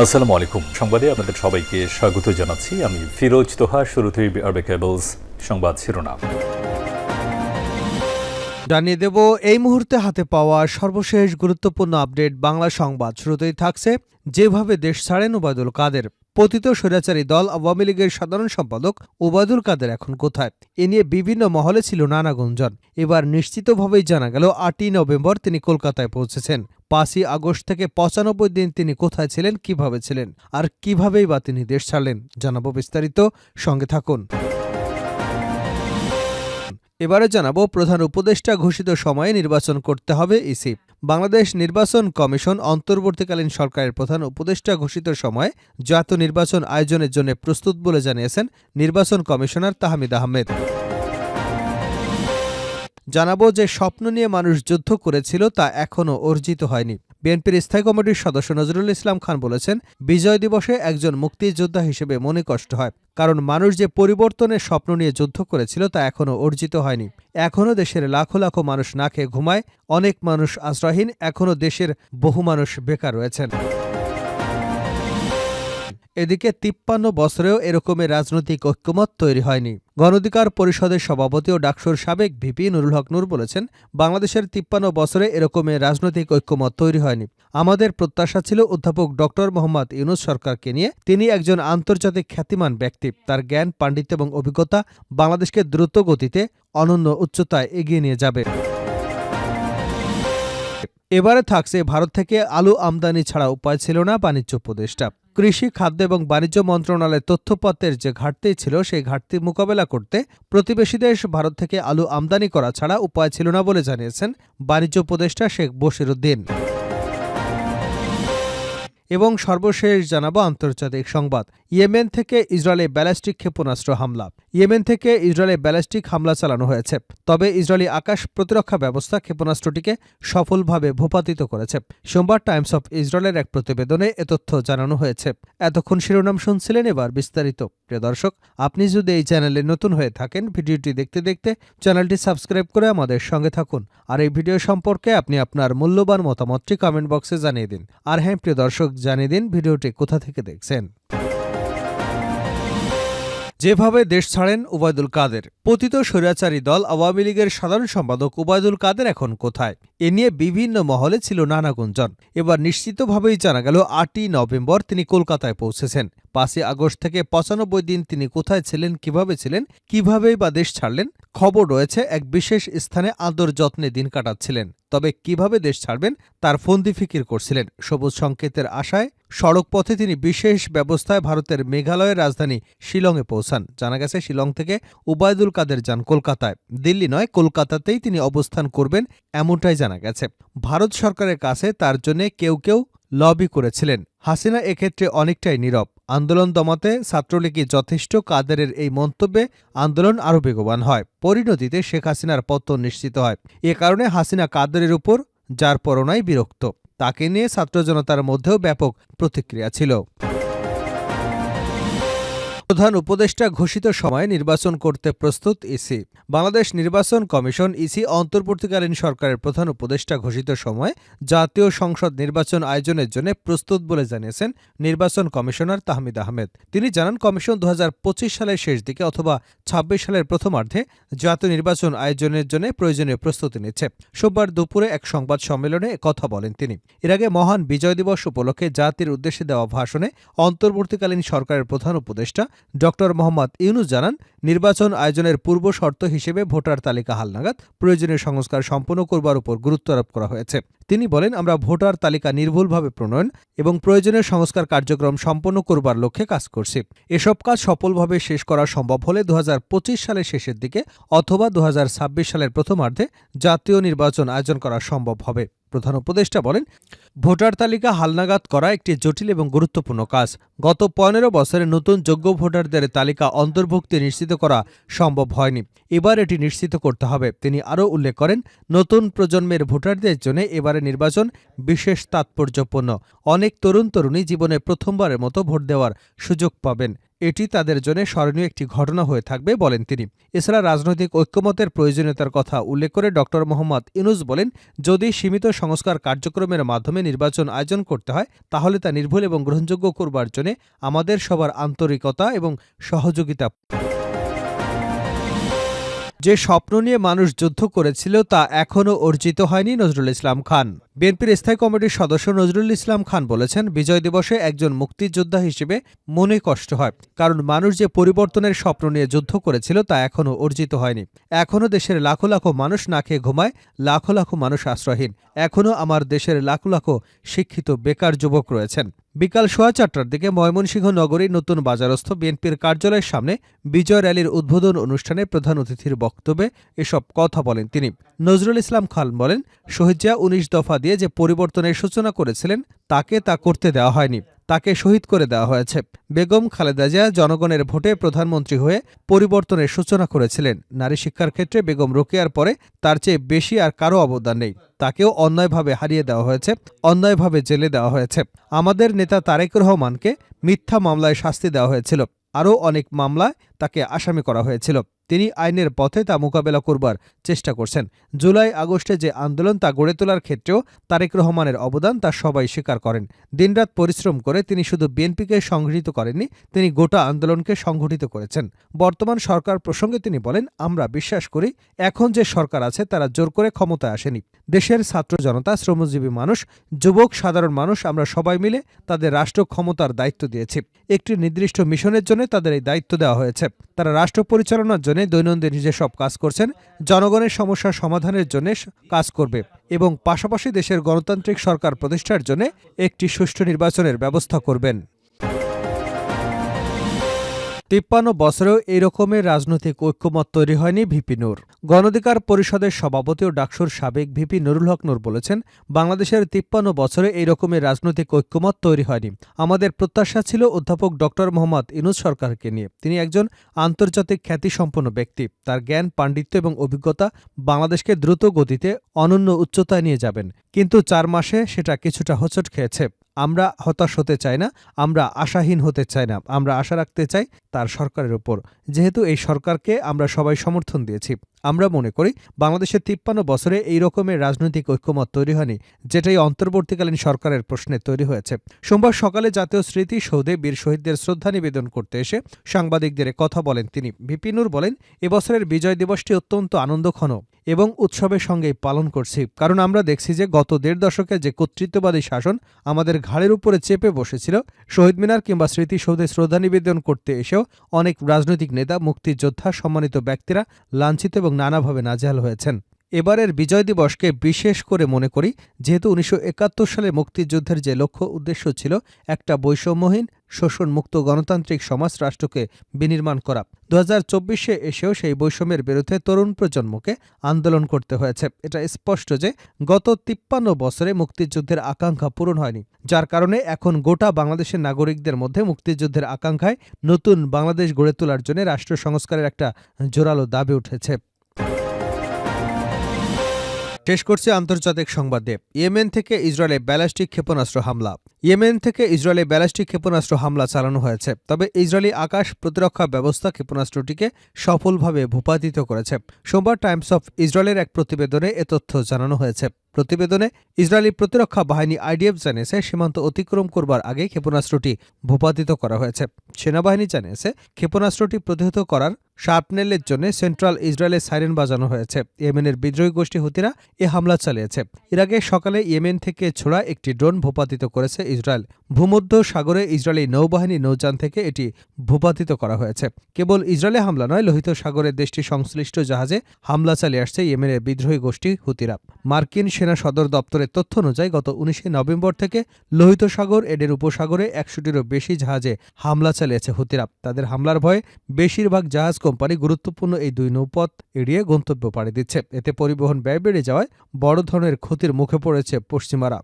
আসসালামু আলাইকুম। সংবাদে আপনাদের সবাইকে স্বাগত জানাচ্ছি। আমি ফিরোজ তোহা, শুরুতেই আরবে কেবলস সংবাদ শিরোনাম। জানিয়ে দেব, এই মুহূর্তে হাতে পাওয়া সর্বশেষ গুরুত্বপূর্ণ আপডেট বাংলা সংবাদ। শুরুতেই থাকছে, যেভাবে দেশ ছাড়েন ওবায়দুল কাদের। পতিত স্বৈরাচারী দল আওয়ামী লীগের সাধারণ সম্পাদক ওবায়দুল কাদের এখন কোথায়? এ নিয়ে বিভিন্ন মহলে ছিল নানা গুঞ্জন। এবার নিশ্চিতভাবেই জানা গেল, আটই নভেম্বর তিনি কলকাতায় পৌঁছেছেন। পাঁচই আগস্ট থেকে পঁচানব্বই দিন তিনি কোথায় ছিলেন কীভাবে ছিলেন আর কিভাবেই বা তিনি দেশ ছাড়লেন, জানাব বিস্তারিত। সঙ্গে থাকুন। এবারে জানাব প্রধান উপদেষ্টা ঘোষিত সময়ে নির্বাচন করতে হবে ইসি। বাংলাদেশ নির্বাচন কমিশন অন্তর্বর্তীকালীন সরকারের প্রধান উপদেষ্টা ঘোষিত সময়ে জাতীয় নির্বাচন আয়োজনের জন্য প্রস্তুত বলে জানিয়েছেন নির্বাচন কমিশনার তাহমিদ আহমেদ। জানাব যে স্বপ্ন নিয়ে মানুষ যুদ্ধ করেছিল তা এখনও অর্জিত হয়নি। বিএনপির স্থায়ী কমিটির সদস্য নজরুল ইসলাম খান বলেছেন, বিজয় দিবসে একজন মুক্তিযোদ্ধা হিসেবে মনে কষ্ট হয়, কারণ মানুষ যে পরিবর্তনের স্বপ্ন নিয়ে যুদ্ধ করেছিল তা এখনও অর্জিত হয়নি। এখনও দেশের লাখো লাখো মানুষ না খেয়ে ঘুমায়, অনেক মানুষ আশ্রয়হীন, এখনও দেশের বহু মানুষ বেকার রয়েছেন। এদিকে তিপ্পান্ন বছরেও এরকমের রাজনৈতিক ঐক্যমত তৈরি হয়নি। গণঅধিকার পরিষদের সভাপতি ও ডাকসুর সাবেক ভিপি নুরুল হক নূর বলেছেন, বাংলাদেশের তিপ্পান্ন বছরে এরকমের রাজনৈতিক ঐক্যমত তৈরি হয়নি। আমাদের প্রত্যাশা ছিল অধ্যাপক ডক্টর মোহাম্মদ ইউনুস সরকারকে নিয়ে তিনি একজন আন্তর্জাতিক খ্যাতিমান ব্যক্তি। তার জ্ঞান, পাণ্ডিত্য এবং অভিজ্ঞতা বাংলাদেশকে দ্রুত গতিতে অনন্য উচ্চতায় এগিয়ে নিয়ে যাবে। এবারে থাকছে ভারত থেকে আলু আমদানি ছাড়া উপায় ছিল না বাণিজ্য উপদেষ্টা। কৃষি, খাদ্য এবং বাণিজ্য মন্ত্রণালয়ের তথ্যপত্রের যে ঘাটতি ছিল, সেই ঘাটতি মোকাবেলা করতে প্রতিবেশী দেশ ভারত থেকে আলু আমদানি করা ছাড়া উপায় ছিল না বলে জানিয়েছেন বাণিজ্য উপদেষ্টা শেখ বশিরুদ্দিন। এবং সর্বশেষ জানাব আন্তর্জাতিক সংবাদ। ইয়েমেন থেকে ইসরায়েলে ব্যালিস্টিক ক্ষেপণাস্ত্র হামলা। ইয়েমেন থেকে ইসরায়েলে ব্যালিস্টিক হামলা চালানো হয়েছে। তবে ইসরায়েলি আকাশ প্রতিরক্ষা ব্যবস্থা ক্ষেপণাস্ত্রটিকে সফলভাবে ভূপাতিত করেছে। সোমবার টাইমস অফ ইসরায়েলের এক প্রতিবেদনে এ তথ্য জানানো হয়েছে। এতক্ষণ শিরোনাম শুনছিলেন এবার বিস্তারিত। প্রিয় দর্শক, আপনি যদি এই চ্যানেলে নতুন হয়ে থাকেন, ভিডিওটি দেখতে দেখতে চ্যানেলটি সাবস্ক্রাইব করে আমাদের সঙ্গে থাকুন। আর এই ভিডিও সম্পর্কে আপনি আপনার মূল্যবান মতামতটি কমেন্ট বক্সে জানিয়ে দিন। আর হ্যাঁ প্রিয় দর্শক, জানিয়ে দিন ভিডিওটি কোথা থেকে দেখছেন। যেভাবে দেশ ছাড়েন ওবায়দুল কাদের, পতিত স্বৈরাচারী দল আওয়ামী লীগের সাধারণ সম্পাদক ওবায়দুল কাদের এখন কোথায়? এ নিয়ে বিভিন্ন মহলে ছিল নানা গুঞ্জন। এবার নিশ্চিতভাবেই জানা গেল, আটই নভেম্বর তিনি কলকাতায় পৌঁছেছেন। পাঁচই আগস্ট থেকে পঁচানব্বই দিন তিনি কোথায় ছিলেন, কীভাবে ছিলেন, কিভাবেই বা দেশ ছাড়লেন, খবর রয়েছে এক বিশেষ স্থানে আদর যত্নে দিন কাটাচ্ছিলেন। তবে কীভাবে দেশ ছাড়বেন, তার ফন্দি ফিকির করছিলেন। সবুজ সংকেতের আশায় সড়ক পথে তিনি বিশেষ ব্যবস্থায় ভারতের মেঘালয়ের রাজধানী শিলংয়ে পৌঁছান। জানা গেছে, শিলং থেকে উবায়দুল কাদের যান কলকাতায়। দিল্লি নয়, কলকাতাতেই তিনি অবস্থান করবেন এমনটাই জানা গেছে। ভারত সরকারের কাছে তার জন্য কেউ কেউ লবি করেছিলেন। হাসিনা এক্ষেত্রে অনেকটাই নীরব। আন্দোলন দমাতে ছাত্রলীগই যথেষ্ট কাদেরের এই মন্তব্যে আন্দোলন আরও বেগবান হয়। পরিণতিতে শেখ হাসিনার পতন নিশ্চিত হয়। এ কারণে হাসিনা কাদেরের উপর যার পরনাই বিরক্ত। তাকে নিয়ে ছাত্র জনতার মধ্যেও ব্যাপক প্রতিক্রিয়া ছিল। প্রধান উপদেষ্টা ঘোষিত সময়ে নির্বাচন করতে প্রস্তুত ইসি। বাংলাদেশ নির্বাচন কমিশন ইসি অন্তর্বর্তীকালীন সরকারের প্রধান উপদেষ্টা ঘোষিত সময়ে জাতীয় সংসদ নির্বাচন আয়োজনের জন্য প্রস্তুত বলে জানিয়েছেন নির্বাচন কমিশনার তাহমিদ আহমেদ। তিনি জানান, কমিশন দু হাজার পঁচিশ সালের শেষ দিকে অথবা ছাব্বিশ সালের প্রথমার্ধে জাতীয় নির্বাচন আয়োজনের জন্য প্রয়োজনীয় প্রস্তুতি নিচ্ছে। সোমবার দুপুরে এক সংবাদ সম্মেলনে কথা বলেন তিনি। এর আগে মহান বিজয় দিবস উপলক্ষে জাতির উদ্দেশ্যে দেওয়া ভাষণে অন্তর্বর্তীকালীন সরকারের প্রধান উপদেষ্টা ড. মোহাম্মদ ইউনুস জানান, নির্বাচন আয়োজনের পূর্ব শর্ত হিসেবে ভোটার তালিকা হালনাগাদ প্রয়োজনীয় সংস্কার সম্পন্ন করবার উপর গুরুত্ব আরোপ করা হয়েছে। তিনি বলেন, আমরা ভোটার তালিকা নির্ভুলভাবে প্রণয়ন এবং প্রয়োজনীয় সংস্কার কার্যক্রম সম্পন্ন করবার লক্ষ্যে কাজ করছি। এসব কাজ সফলভাবে শেষ করা সম্ভব হলে দুহাজার পঁচিশ সালের শেষের দিকে অথবা দুহাজার ছাব্বিশ সালের প্রথমার্ধে জাতীয় নির্বাচন আয়োজন করা সম্ভব হবে। প্রধান উপদেষ্টা বলেন, ভোটার তালিকা হালনাগাদ করা একটি জটিল এবং গুরুত্বপূর্ণ কাজ। গত পনেরো বছরে নতুন যোগ্য ভোটারদের তালিকা অন্তর্ভুক্তি নিশ্চিত করা সম্ভব হয়নি। এবার এটি নিশ্চিত করতে হবে। তিনি আরও উল্লেখ করেন, নতুন প্রজন্মের ভোটারদের জন্য এবারে নির্বাচন বিশেষ তাৎপর্যপূর্ণ। অনেক তরুণ তরুণী জীবনে প্রথমবারের মতো ভোট দেওয়ার সুযোগ পাবেন। এটি তাদের জন্য স্মরণীয় একটি ঘটনা হয়ে থাকবে বলেন তিনি। এছাড়া রাজনৈতিক ঐক্যমতের প্রয়োজনীয়তার কথা উল্লেখ করে ড. মোহাম্মদ ইনুস বলেন, যদি সীমিত সংস্কার কার্যক্রমের মাধ্যমে নির্বাচন আয়োজন করতে হয়, তাহলে তা নির্ভুল এবং গ্রহণযোগ্য করবার জন্য আমাদের সবার আন্তরিকতা এবং সহযোগিতা। যে স্বপ্ন নিয়ে মানুষ যুদ্ধ করেছিল তা এখনও অর্জিত হয়নি নজরুল ইসলাম খান। বিএনপির স্থায়ী কমিটির সদস্য নজরুল ইসলাম খান বলেছেন, বিজয় দিবসে একজন মুক্তিযোদ্ধা হিসেবে মনে কষ্ট হয়। কারণ মানুষ যে পরিবর্তনের স্বপ্ন নিয়ে যুদ্ধ করেছিল তা এখনও অর্জিত হয়নি। এখনও দেশের লাখো লাখো মানুষ না খেয়ে ঘুমায়, লাখো লাখো মানুষ আশ্রয়হীন। এখনও আমার দেশের লাখো লাখো শিক্ষিত বেকার যুবক রয়েছেন। বিকাল সোয়া চারটার দিকে ময়মনসিংহ নগরীর নতুন বাজারস্থ বিএনপির কার্যালয়ের সামনে বিজয় র্যালির উদ্বোধন অনুষ্ঠানে প্রধান অতিথির বক্তব্যে এসব কথা বলেন তিনি। নজরুল ইসলাম খান বলেন, শহীদ জিয়া উনিশ দফা দিয়ে যে পরিবর্তনের সূচনা করেছিলেন, তাকে তা করতে দেওয়া হয়নি। তাকে শহীদ করে দেওয়া হয়েছে। বেগম খালেদা জিয়া জনগণের ভোটে প্রধানমন্ত্রী হয়ে পরিবর্তনের সূচনা করেছিলেন। নারী শিক্ষার ক্ষেত্রে বেগম রোকেয়ার পরে তার চেয়ে বেশি আর কারও অবদান নেই। তাকেও অন্যায়ভাবে হারিয়ে দেওয়া হয়েছে, অন্যায়ভাবে জেলে দেওয়া হয়েছে। আমাদের নেতা তারেক রহমানকে মিথ্যা মামলায় শাস্তি দেওয়া হয়েছিল। আরও অনেক মামলায় তাকে আসামি করা হয়েছিল। তিনি আইনের পথে তা মোকাবেলা করবার চেষ্টা করছেন। জুলাই আগস্টে যে আন্দোলন তা গড়ে তোলার ক্ষেত্রেও তারেক রহমানের অবদান তা সবাই স্বীকার করেন। দিনরাত পরিশ্রম করে তিনি শুধু বিএনপিকে সংগঠিত করেননি, তিনি গোটা আন্দোলনকে সংগঠিত করেছেন। বর্তমান সরকার প্রসঙ্গে তিনি বলেন, আমরা বিশ্বাস করি, এখন যে সরকার আছে তারা জোর করে ক্ষমতায় আসেনি। দেশের ছাত্র জনতা, শ্রমজীবী মানুষ, যুবক, সাধারণ মানুষ, আমরা সবাই মিলে তাদের রাষ্ট্র ক্ষমতার দায়িত্ব দিয়েছি। একটি নির্দিষ্ট মিশনের জন্য তাদের এই দায়িত্ব দেওয়া হয়েছে। তারা রাষ্ট্র পরিচালনার জন্য দৈনন্দিন যেসব কাজ করছেন, জনগণের সমস্যা সমাধানের জন্য কাজ করবে এবং পাশাপাশি দেশের গণতান্ত্রিক সরকার প্রতিষ্ঠার জন্য একটি সুষ্ঠু নির্বাচনের ব্যবস্থা করবেন। তিপ্পান্ন বছরেও এই রকমের রাজনৈতিক ঐক্যমত তৈরি হয়নি ভিপি নূর। গণধিকার পরিষদের সভাপতি ও ডাকসুর সাবেক ভিপি নুরুল হক নূর বলেছেন, বাংলাদেশের তিপ্পান্ন বছরে এই রকমের রাজনৈতিক ঐক্যমত তৈরি হয়নি। আমাদের প্রত্যাশা ছিল অধ্যাপক ডক্টর মোহাম্মদ ইনুজ সরকারকে নিয়ে। তিনি একজন আন্তর্জাতিক খ্যাতিসম্পন্ন ব্যক্তি। তার জ্ঞান, পাণ্ডিত্য এবং অভিজ্ঞতা বাংলাদেশকে দ্রুত গতিতে অনন্য উচ্চতায় নিয়ে যাবেন। কিন্তু চার মাসে সেটা কিছুটা হোঁচট খেয়েছে। আমরা হতাশ হতে চাই না, আমরা আশাহীন হতে চাই না, আমরা আশা রাখতে চাই তার সরকারের উপর। যেহেতু এই সরকারকে আমরা সবাই সমর্থন দিয়েছি। আমরা মনে করি বাংলাদেশের তিপ্পান্ন বছরে এই রকমের রাজনৈতিক ঐক্যমত তৈরি হয়নি, যেটাই অন্তর্বর্তীকালীন সরকারের প্রশ্নে তৈরি হয়েছে। সোমবার সকালে জাতীয় স্মৃতি সৌধে বীর শহীদদের শ্রদ্ধা নিবেদন করতে এসে সাংবাদিকদের কথা বলেন তিনি। বিপিনুর বলেন এবছরের বিজয় দিবসটি অত্যন্ত আনন্দঘন এবং উৎসবের সঙ্গেই পালন করছি, কারণ আমরা দেখছি যে গত দেড় দশকে যে কর্তৃত্ববাদী শাসন আমাদের ঘাড়ের উপরে চেপে বসেছিল, শহীদ মিনার কিংবা স্মৃতিসৌধে শ্রদ্ধা নিবেদন করতে এসেও অনেক রাজনৈতিক নেতা, মুক্তিযোদ্ধা, সম্মানিত ব্যক্তিরা লাঞ্ছিত এবং নানাভাবে নাজেহাল হয়েছেন। এবারের বিজয় দিবসকে বিশেষ করে মনে করি, যেহেতু উনিশশো একাত্তর সালে মুক্তিযুদ্ধের যে লক্ষ্য উদ্দেশ্য ছিল, একটা বৈষম্যহীন, শোষণমুক্ত গণতান্ত্রিক সমাজ রাষ্ট্রকে বিনির্মাণ করা। দু হাজার চব্বিশে এসেও সেই বৈষম্যের বিরুদ্ধে তরুণ প্রজন্মকে আন্দোলন করতে হয়েছে। এটা স্পষ্ট যে গত তিপ্পান্ন বছরে মুক্তিযুদ্ধের আকাঙ্ক্ষা পূরণ হয়নি। যার কারণে এখন গোটা বাংলাদেশের নাগরিকদের মধ্যে মুক্তিযুদ্ধের আকাঙ্ক্ষায় নতুন বাংলাদেশ গড়ে তোলার জন্য রাষ্ট্র সংস্কারের একটা জোরালো দাবি উঠেছে। শেষ করছে আন্তর্জাতিক সংবাদে ইয়েমেন থেকে ইসরায়েলে ব্যালাস্টিক ক্ষেপণাস্ত্র হামলা। ইয়েমেন থেকে ইসরায়েলে ব্যালাস্টিক ক্ষেপণাস্ত্র হামলা চালানো হয়েছে, তবে ইসরায়েলি আকাশ প্রতিরক্ষা ব্যবস্থা ক্ষেপণাস্ত্রটিকে সফলভাবে ভূপাতিত করেছে। সোমবার টাইমস অফ ইসরায়েলের এক প্রতিবেদনে এ তথ্য জানানো হয়েছে। প্রতিবেদনে ইসরায়েলি প্রতিরক্ষা বাহিনী আইডিএফ জানিয়েছে, সীমান্ত অতিক্রম করবার আগে ক্ষেপণাস্ত্রটি ভূপাতিত করা হয়েছে। সেনাবাহিনী জানিয়েছে, ক্ষেপণাস্ত্রটি প্রতিহত করার শার্পনেলের জন্য সেন্ট্রাল ইসরায়েলে সাইরেন বাজানো হয়েছে। ইয়েমেনের বিদ্রোহী গোষ্ঠী হুতিরা এ হামলা চালিয়েছে। এর আগে সকালে ইয়েমেন থেকে ছোড়া একটি ড্রোন ভূপাতিত করেছে ইসরায়েল। ভূমধ্য সাগরে ইসরায়েলি নৌবাহিনী নৌযান থেকে এটি ভূপাতিত করা হয়েছে। কেবল ইসরায়েলে হামলা নয়, লোহিত সাগরের দেশটি সংশ্লিষ্ট জাহাজে হামলা চালিয়ে আসছে ইয়েমেনের বিদ্রোহী গোষ্ঠী হুতিরা। মার্কিন সেনা সদর দপ্তরের তথ্য অনুযায়ী গত উনিশে নভেম্বর থেকে লোহিত সাগর এডের উপসাগরে একশোটিরও বেশি জাহাজে হামলা চালিয়েছে হুতিরা। তাদের হামলার ভয়ে বেশিরভাগ জাহাজ কোম্পানি গুরুত্বপূর্ণ এই দুই নৌপথ এড়িয়ে গন্তব্য পাড়ি দিচ্ছে। এতে পরিবহন ব্যয় বেড়ে যাওয়ায় বড় ধরনের ক্ষতির মুখে পড়েছে পশ্চিমারা।